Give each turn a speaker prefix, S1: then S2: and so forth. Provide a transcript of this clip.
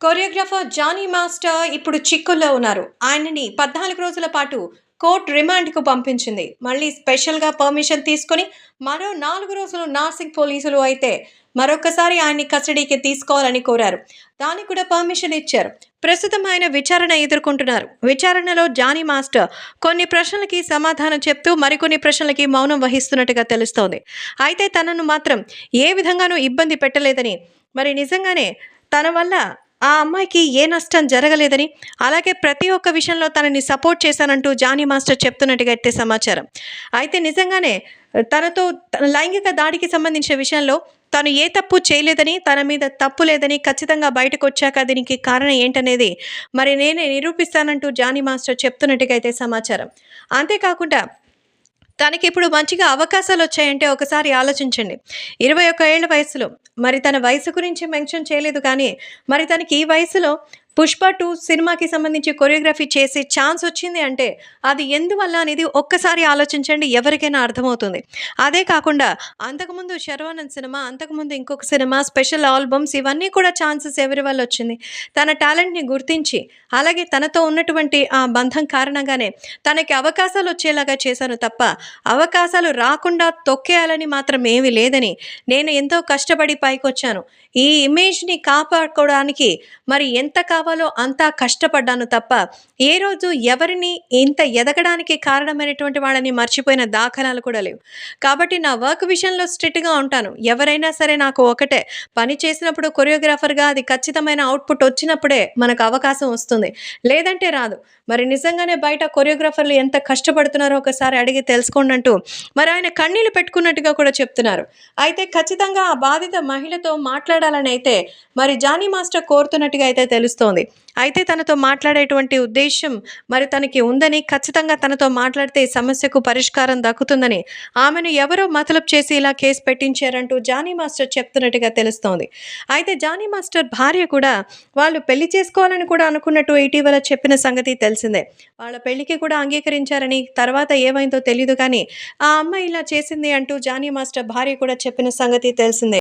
S1: Choreographer Johnny master ఇప్పుడు చిక్కుల్లో ఉన్నారు. ఆయనని పద్నాలుగు రోజుల పాటు కోర్టు రిమాండ్కు పంపించింది. మళ్ళీ స్పెషల్గా పర్మిషన్ తీసుకొని మరో నాలుగు రోజులు నాసిక్ పోలీసులు అయితే మరొకసారి ఆయన్ని కస్టడీకి తీసుకోవాలని కోరారు. దానికి కూడా పర్మిషన్ ఇచ్చారు. ప్రస్తుతం ఆయన విచారణ ఎదుర్కొంటున్నారు. విచారణలో జానీ మాస్టర్ కొన్ని ప్రశ్నలకి సమాధానం చెప్తూ మరికొన్ని ప్రశ్నలకి మౌనం వహిస్తున్నట్టుగా తెలుస్తోంది. అయితే తనను మాత్రం ఏ విధంగానూ ఇబ్బంది పెట్టలేదని మరి నిజంగానే తన వల్ల ఆ అమ్మాయికి ఏ నష్టం జరగలేదని అలాగే ప్రతి ఒక్క విషయంలో తనని సపోర్ట్ చేశానంటూ జానీ మాస్టర్ చెప్తున్నట్టుగా అయితే సమాచారం. అయితే నిజంగానే తనతో తన లైంగిక దాడికి సంబంధించిన విషయంలో తను ఏ తప్పు చేయలేదని తన మీద తప్పు లేదని ఖచ్చితంగా బయటకు వచ్చాక దీనికి కారణం ఏంటనేది మరి నేనే నిరూపిస్తానంటూ జానీ మాస్టర్ చెప్తున్నట్టుగా అయితే సమాచారం. అంతేకాకుండా తనకి ఇప్పుడు మంచిగా అవకాశాలు వచ్చాయంటే ఒకసారి ఆలోచించండి. ఇరవై ఒక్క ఏళ్ళ వయసులో మరి తన వయసు గురించి మెన్షన్ చేయలేదు కానీ మరి తనకి ఈ వయసులో పుష్ప టూ సినిమాకి సంబంధించి కొరియోగ్రఫీ చేసే ఛాన్స్ వచ్చింది అంటే అది ఎందువల్ల అనేది ఒక్కసారి ఆలోచించండి ఎవరికైనా అర్థమవుతుంది. అదే కాకుండా అంతకుముందు శర్వానంద్ సినిమా అంతకుముందు ఇంకొక సినిమా స్పెషల్ ఆల్బమ్స్ ఇవన్నీ కూడా ఛాన్సెస్ ఎవరి వల్ల వచ్చింది? తన టాలెంట్ని గుర్తించి అలాగే తనతో ఉన్నటువంటి ఆ బంధం కారణంగానే తనకి అవకాశాలు వచ్చేలాగా చేశాను తప్ప అవకాశాలు రాకుండా తొక్కేయాలని మాత్రం ఏమీ లేదని నేను ఎంతో కష్టపడి పైకొచ్చాను. ఈ ఇమేజ్ని కాపాడుకోవడానికి మరి ఎంత కావాలి అంతా కష్టపడ్డాను తప్ప ఏ రోజు ఎవరిని ఇంత ఎదగడానికి కారణమైనటువంటి వాళ్ళని మర్చిపోయిన దాఖలాలు కూడా లేవు. కాబట్టి నా వర్క్ విషయంలో స్ట్రిక్ట్గా ఉంటాను. ఎవరైనా సరే నాకు ఒకటే. పని చేసినప్పుడు కొరియోగ్రాఫర్గా అది ఖచ్చితమైన అవుట్పుట్ వచ్చినప్పుడే మనకు అవకాశం వస్తుంది. లేదంటే రాదు. మరి నిజంగానే బయట కొరియోగ్రాఫర్లు ఎంత కష్టపడుతున్నారో ఒకసారి అడిగి తెలుసుకోండి అంటూ మరి ఆయన కన్నీళ్ళు పెట్టుకున్నట్టుగా కూడా చెప్తున్నారు. అయితే ఖచ్చితంగా ఆ బాధిత మహిళతో మాట్లాడాలని అయితే మరి జానీ మాస్టర్ కోరుతున్నట్టుగా అయితే తెలుస్తోంది. అయితే తనతో మాట్లాడేటువంటి ఉద్దేశం మరి తనకి ఉందని ఖచ్చితంగా తనతో మాట్లాడితే ఈ సమస్యకు పరిష్కారం దక్కుతుందని ఆమెను ఎవరో మతలబ్ చేసి ఇలా కేసు పెట్టించారంటూ జానీ మాస్టర్ చెప్తున్నట్టుగా తెలుస్తోంది. అయితే జానీ మాస్టర్ భార్య కూడా వాళ్ళు పెళ్ళి చేసుకోవాలని కూడా అనుకున్నట్టు ఇటీవల చెప్పిన సంగతి తెలిసిందే. వాళ్ళ పెళ్ళికి కూడా అంగీకరించారని తర్వాత ఏమైందో తెలియదు కానీ ఆ అమ్మాయి ఇలా చేసింది అంటూ జానీ మాస్టర్ భార్య కూడా చెప్పిన సంగతి తెలిసిందే.